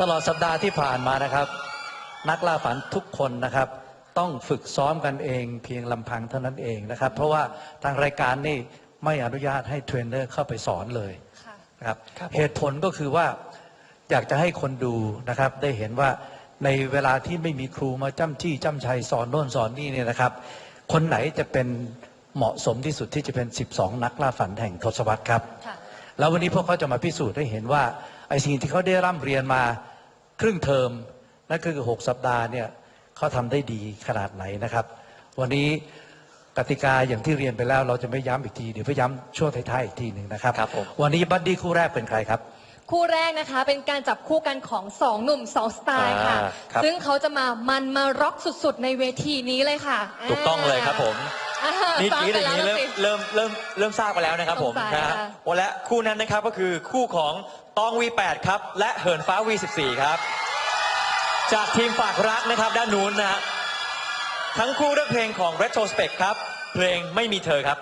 ตลอดสัปดาห์ที่ผ่านมานะครับ นักล่าฝันทุกคนนะครับ ต้องฝึกซ้อมกันเองเพียงลำพังเท่านั้นเองนะครับ เพราะว่าทางรายการนี่ไม่อนุญาตให้เทรนเนอร์เข้าไปสอนเลยค่ะนะครับครับผมเหตุผลก็คือว่าอยากจะให้คนดูนะครับ ได้เห็นว่าในเวลาที่ไม่มีครูมาจ้ำจี้จ้ำชัยสอนโน่นสอนนี่เนี่ยนะครับ คนไหนจะเป็นเหมาะสมที่สุดที่จะเป็น 12 นักล่าฝันแห่งทศวรรษครับค่ะแล้ววันนี้พวกเขาจะมาพิสูจน์ให้เห็นว่าไอ้สิ่งที่เขาได้ร่ำเรียนมา ครึ่งเทอมนั่นคือ 6 สัปดาห์เนี่ยเขาทำได้ดีขนาดไหนนะครับ วันนี้กติกาอย่างที่เรียนไปแล้ว เราจะไม่ย้ำอีกทีเดี๋ยวไปย้ำช่วงท้ายๆอีกทีหนึ่งนะครับ ครับผม วันนี้บัดดี้คู่แรกเป็นใครครับ คู่แรกนะคะเป็นการจับคู่กันของสองหนุ่มสองสไตล์ค่ะ อ่าครับ ซึ่งเขาจะมามันมาร็อกสุดๆ ในเวทีนี้เลยค่ะถูกต้องเลยครับผมอ่า นี่กรีดอย่างนี้ฟัเริ่มไปเริ่มเริ่มเริ่มทราบไปแล้วนะครับผมสงสัยนะฮะค่ะวันและคู่นั้นนะครับก็คือคู่ของตอง V8 ครับ และเหินฟ้า V14 ครับ จากทีมฝากรักนะครับด้านนู้นนะฮะทั้งคู่เลือกเพลงของ Retrospect ครับ เพลงไม่มีเธอครับ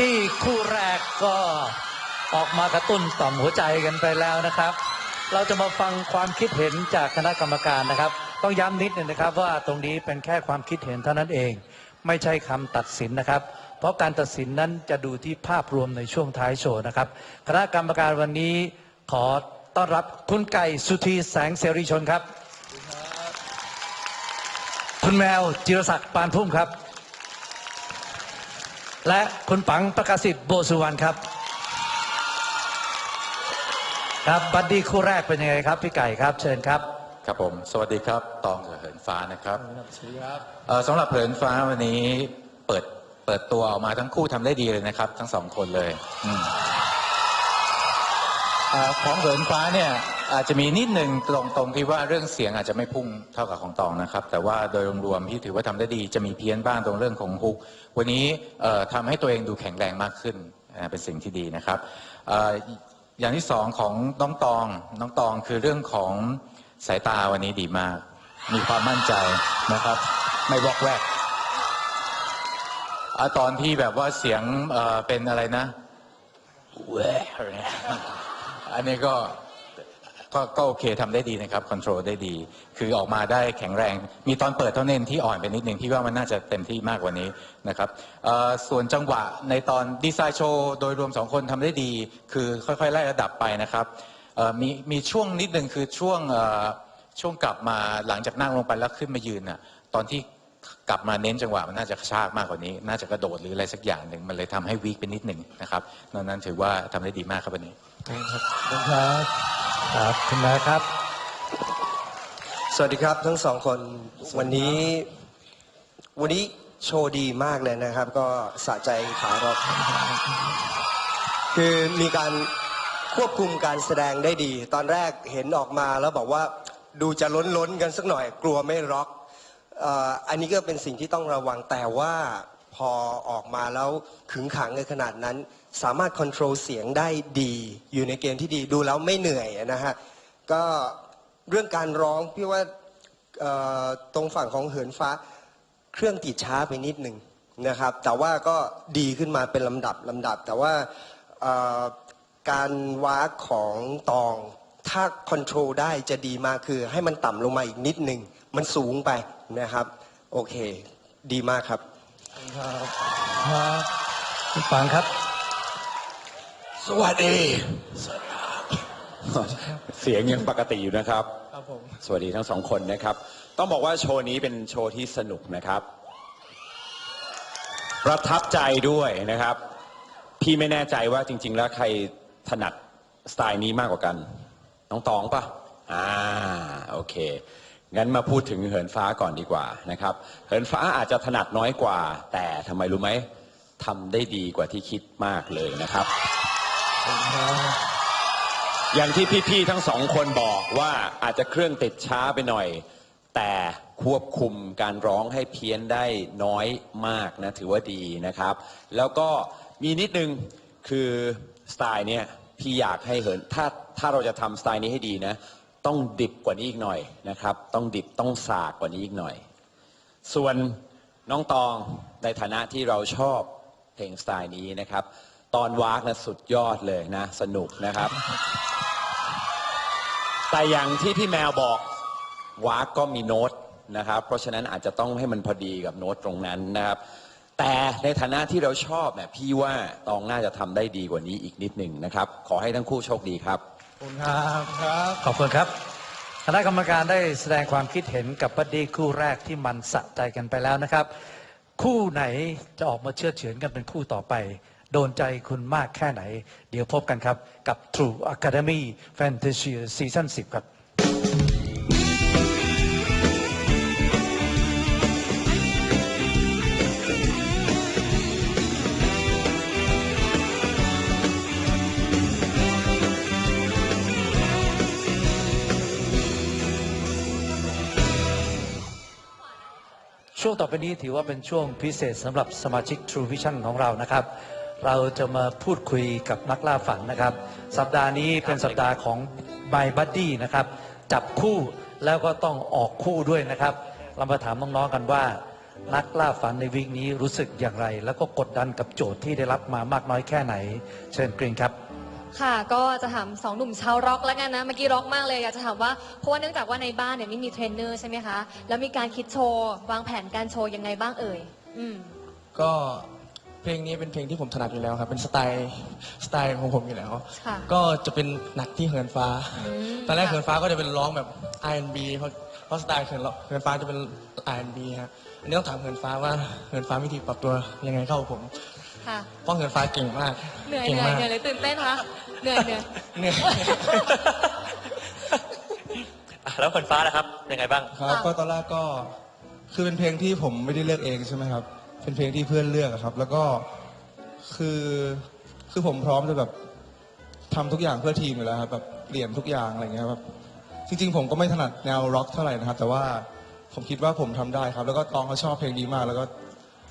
บัดดี้คู่แรกก็ออกมากระตุ้นต่อมหัวใจกันไปแล้วนะครับ เราจะมาฟังความคิดเห็นจากคณะกรรมการนะครับ ต้องย้ำนิดหนึงนะครับ ว่าตรงนี้เป็นแค่ความคิดเห็นเท่านั้นเอง ไม่ใช่คำตัดสินนะครับ เพราะการตัดสินนั้นจะดูที่ภาพรวมในช่วงท้ายโชว์นะครับ คณะกรรมการวันนี้ขอต้อนรับคุณไก่สุธีแสงเสรีชนครับ คุณแมวจิรศักดิ์ปานพุ่มครับ และคุณปังประกาศสิทธิ์โบสุวรรณครับ ครับบัดดี้คู่แรกเป็นยังไงครับ พี่ไก่ครับ เชิญครับ ครับผม สวัสดีครับตองกับเหินฟ้านะครับเอ่อสำหรับเหินฟ้าวันนี้เปิดเปิดตัวออกมาทั้งคู่ทำได้ดีเลยนะครับ ทั้งสองคนเลยอืมเอ่อของเหินฟ้าเนี่ย อาจจะมีนิดหนึ่งตรงตรงที่ว่าเรื่องเสียงอาจจะไม่พุ่งเท่ากับของตองนะครับ แต่ว่าโดยรวมๆที่ถือว่าทำได้ดีจะมีเพี้ยนบ้างตรงเรื่องของฮุก วันนี้เอ่อทำให้ตัวเองดูแข็งแรงมากขึ้นเป็นสิ่งที่ดีนะครับออย่างที่สองของน้องตองน้องตองคือเรื่องของสายตาวันนี้ดีมาก มีความมั่นใจนะครับ ไม่วอกแวกอตอนที่แบบว่าเสียงเเป็นอะไรนะแหวะเนี่ยอันนี้ก็ ก็ก็โอเคทำได้ดีนะครับคอนโทรลได้ดี คือออกมาได้แข็งแรง มีตอนเปิดเท่านั้นที่อ่อนไปนิดนึงพี่ว่ามันน่าจะเต็มที่มากกว่านี้นะครับส่วนจังหวะในตอนดีไซน์โชว์โดยรวมสองคนทำได้ดี คือค่อยๆไล่ระดับไปนะครับมีมีช่วงนิดหนึ่งคือช่วงช่วงกลับมาหลังจากนั่งลงไปแล้วขึ้นมายืนน่ะตอนที่กลับมาเน้นจังหวะมันน่าจะกระชากมากกว่านี้ น่าจะกระโดดหรืออะไรสักอย่างหนึ่งมันเลยทำให้วีคไปนิดหนึ่งนะครับนอกนั้นถือว่าทำได้ดีมากครับวันนี้ครับครับ คุณแม่ครับ สวัสดีครับทั้งสองคนวันนี้ วันนี้โชว์ดีมากเลยนะครับ ก็สะใจขารอบคือมีการควบคุมการแสดงได้ดี ตอนแรกเห็นออกมาแล้วบอกว่าดูจะล้นล้นกันสักหน่อย กลัวไม่ร็อกอันนี้ก็เป็นสิ่งที่ต้องระวังแต่ว่าพอออกมาแล้วขึงขังในขนาดนั้น สามารถควบคุมเสียงได้ดี อยู่ในเกณฑ์ที่ดีดูแล้วไม่เหนื่อยนะฮะก็เรื่องการร้องพี่ว่าตรงฝั่งของเหินฟ้าเครื่องติดช้าไปนิดหนึ่งนะครับ แต่ว่าก็ดีขึ้นมาเป็นลำดับลำดับ แต่ว่าการวากของตอง ถ้าคอนโทรลได้จะดีมากคือให้มันต่ำลงมาอีกนิดหนึ่งมันสูงไปนะครับ โอเค ดีมากครับ ครับคุณปังครับ สวัสดีเสียงยังปกติอยู่นะครับสวัสดีทั้งสองคนนะครับ ต้องบอกว่าโชว์นี้เป็นโชว์ที่สนุกนะครับ ประทับใจด้วยนะครับ พี่ไม่แน่ใจว่าจริง ๆ แล้วใครถนัดสไตล์นี้มากกว่ากัน น้องตองปะอ่า โอเค งั้นมาพูดถึงเหินฟ้าก่อนดีกว่านะครับ เหินฟ้าอาจจะถนัดน้อยกว่า แต่ทำไมรู้ไหมทำได้ดีกว่าที่คิดมากเลยนะครับ อย่างที่พี่ๆทั้งสองคนบอกว่าอาจจะเครื่องติดช้าไปหน่อย แต่ควบคุมการร้องให้เพี้ยนได้น้อยมากนะถือว่าดีนะครับ แล้วก็มีนิดนึงคือสไตล์เนี้ยพี่อยากให้เหินถ้าถ้าเราจะทำสไตล์นี้ให้ดีนะ ต้องดิบกว่านี้อีกหน่อยนะครับ ต้องดิบต้องสากกว่านี้อีกหน่อย ส่วนน้องตองในฐานะที่เราชอบเพลงสไตล์นี้นะครับ ตอนวากนะสุดยอดเลยนะ สนุกนะครับ แต่อย่างที่พี่แมวบอกวากก็มีโน้ตนะครับ เพราะฉะนั้นอาจจะต้องให้มันพอดีกับโน้ตตรงนั้นนะครับ แต่ในฐานะที่เราชอบเนี่ยพี่ว่าตองน่าจะทำได้ดีกว่านี้อีกนิดหนึ่งนะครับ ขอให้ทั้งคู่โชคดีครับ ขอบคุณครับครับขอบคุณครับ คณะกรรมการได้แสดงความคิดเห็นกับบัดดี้คู่แรกที่มันสะใจกันไปแล้วนะครับ คู่ไหนจะออกมาเชื่อเฉือนกันเป็นคู่ต่อไป โดนใจคุณมากแค่ไหน เดี๋ยวพบกันครับ กับ True Academy Fantasy Season 10 ครับช่วงต่อไปนี้ถือว่าเป็นช่วงพิเศษสำหรับสมาชิก True Vision ของเรานะครับ เราจะมาพูดคุยกับนักล่าฝันนะครับ สัปดาห์นี้เป็นสัปดาห์ของ My Buddy นะครับ จับคู่แล้วก็ต้องออกคู่ด้วยนะครับ เรามาถามน้องๆกันว่า นักล่าฝันในวีคนี้รู้สึกอย่างไร แล้วก็กดดันกับโจทย์ที่ได้รับมามากน้อยแค่ไหน เชิญกรีนครับ ค่ะ ก็จะถามสองหนุ่มชาวร็อกแล้วกันนะ เมื่อกี้ร็อกมากเลยอยากจะถามว่าเพราะว่าเนื่องจากว่าในบ้านเนี่ยไม่มีเทรนเนอร์ใช่ไหมคะ แล้วมีการคิดโชว์วางแผนการโชว์ยังไงบ้างเอ่ย อืมก็ เพลงนี้เป็นเพลงที่ผมถนัดอยู่แล้วครับ เป็นสไตล์สไตล์ของผมอยู่แล้ว ค่ะก็จะเป็นหนักที่เหินฟ้า อืมตอนแรกค่ะ เหินฟ้าก็จะเป็นร้องแบบ R&B เพราะเพราะสไตล์เหินเหินฟ้าจะเป็น R&B ฮะอันนี้ต้องถามเหินฟ้าว่าเหินฟ้าวิธีปรับตัวยังไงเข้ากับผม ค่ะเพราะเหินฟ้าเก่งมากเหนื่อยเก่เหงนื่อยมากเหนื่อยเลยตื่นเต้นคะเหนื่อยเหนื่อยเหนื่อยอะแล้วคนฟ้านะครับยังไงบ้าง ครับก็ตอนแรกก็คือเป็นเพลงที่ผมไม่ได้เลือกเองใช่ไหมครับ เป็นเพลงที่เพื่อนเลือกอะครับ แล้วก็คือคือผมพร้อมจะแบบทำทุกอย่างเพื่อทีมอยู่แล้วครับแบบเปลี่ยนทุกอย่างอะไรเงี้ยแบบจริง ๆ ผมก็ไม่ถนัดแนวร็อกเท่าไหร่นะครับ แต่ว่าผมคิดว่าผมทำได้ครับ แล้วก็ตองเขาชอบเพลงดีมาก แล้วก็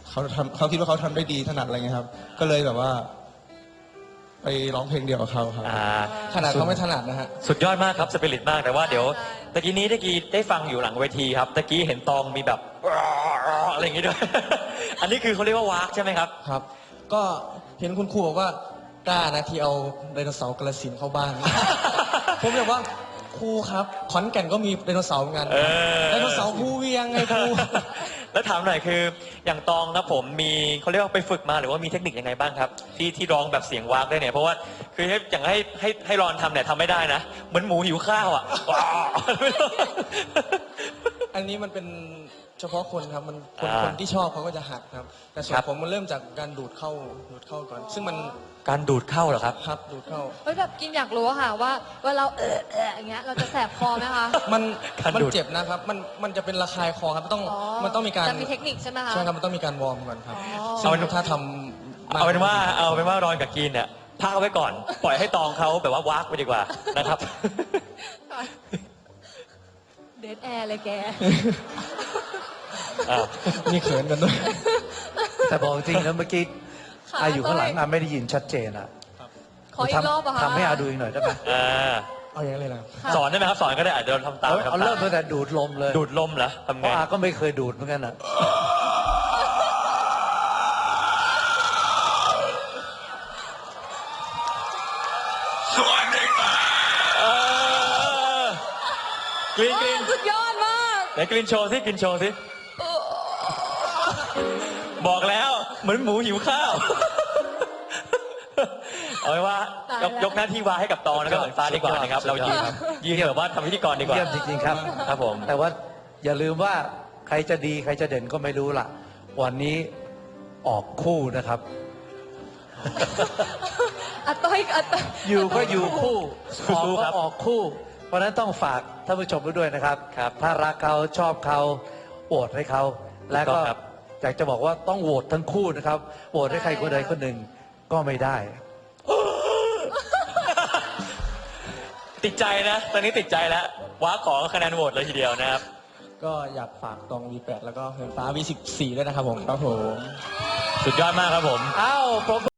เขาทำเขาคิดว่าเขาทำได้ดีถนัดอะไรเงี้ยครับ ก็เลยแบบว่า ไปร้องเพลงเดียวกับเขาครับ อ่าขนาดเขาไม่ถนัดนะฮะ สุดยอดมากครับสปิริตมากแต่ว่าเดี๋ยว ตะกี้นี้ตะกี้ได้ฟังอยู่หลังเวทีครับตะกี้เห็นตองมีแบบอะไรอย่างงี้ด้วย อันนี้คือเขาเรียกว่าวากใช่ไหมครับ ครับ ก็เห็นคุณครูบอกว่ากล้านะที่เอาไดโนเสาร์กระสินธุ์เข้าบ้าน ผมเลยว่าครูครับขอนแก่นก็มีไดโนเสาร์เหมือนกันเออ ไดโนเสาร์ภูเวียงไงครู แล้วถามหน่อยคือ อย่างตองครับผมมีเขาเรียกว่าไปฝึกมาหรือว่ามีเทคนิคยังไงบ้างครับ ที่ที่ร้องแบบเสียงวากได้เนี่ยเพราะว่าคือให้อย่างให้ให้ให้รอนทำเนี่ยทำไม่ได้นะเหมือนหมูหิวข้าวอะ อันนี้มันเป็นเฉพาะคนครับมันคนอ่าคนที่ชอบเขาก็จะหัดครับ แต่ส่วครันบผมมันเริ่มจากการดูดเข้าดูดเข้าก่อน ซึ่งมัน การดูดเข้าเหรอครับ ครับ ดูดเข้า เฮ้ยแบบกินอยากรู้อะค่ะว่าเวลาเราเออเอออย่างเงี้ยเราจะแสบคอไหมคะ มันการมันดูด เจ็บนะครับ มันมันจะเป็นระคายคอครับต้องอ๋อมันต้องมีการจะมีเทคนิคใช่ไหมคะ ใช่ครับมันต้องมีการวอร์มก่อนครับอ๋อ ซึ่งถ้าทำมกเอาเป็นว่าเอาเป็นว่ารอนกับกินเนี่ยพักเอาไว้ก่อน ปล่อยให้ตองเขาแบบว่าวากไปดีกว่านะครับ เดทแอร์เลยแก อ่ามีเขินกันด้วย แต่บอกจริงนะเมื่อกี้ ค่ะอาอยู่ข้างหลังต้อยอาไม่ได้ยินชัดเจนอะขออีกรอบอะค่ะทำให้อาดูอีกหน่อยได้ไหมอ่าเอาอย่างนั้นเลยนะค่ะสอนได้ไหมครับสอนก็ได้อาจจะทำตามเอาไปทำเอาตาเริ่มมตั้งแต่ดูดลมเลยดูดลมเหรอทำเพไงราะอาก็ไม่เคยดูดเหมือนกันอะเออกรีนกรีนสุดยอดมาก ไหนกรีนโชว์สิกรีนโชว์สิบอกแล้ว เหมือนหมูหิวข้าว เอาไว้ว่าตายยแล้วกยกหน้าที่วาให้กับตองนะครับเหมือนฟ้าดีกว่านะครับ เรายืนยืนแบบว่าทำพิธีกรดีกว่า เยี่ยมจริงๆครับ ครับผม แต่ว่าอย่าลืมว่าใครจะดีใครจะเด่นก็ไม่รู้ล่ะ วันนี้ออกคู่นะครับอะต้อยอะต้อยอยู่ก็อยู่คู่ออกสู้ๆคก็รับออกคู่ เพราะฉะนั้นต้องฝากท่านผู้ชมไว้ด้วยนะครับ ครับถ้ารักเขาชอบเขาโหวตให้เขา และก็ถูกต้องครับ อยากจะบอกว่าต้องโหวตทั้งคู่นะครับ โหวตให้ใครคนใดคนหนึ่งก็ไม่ได้ ติดใจนะ ตอนนี้ติดใจแล้วว้าขอคะแนนโหวตเลยทีเดียวนะครับ ก็อยากฝากตอง V8 แล้วก็เหินฟ้า V14 ด้วยนะครับผมครับผม สุดยอดมากครับผม อ้าวปรบมือ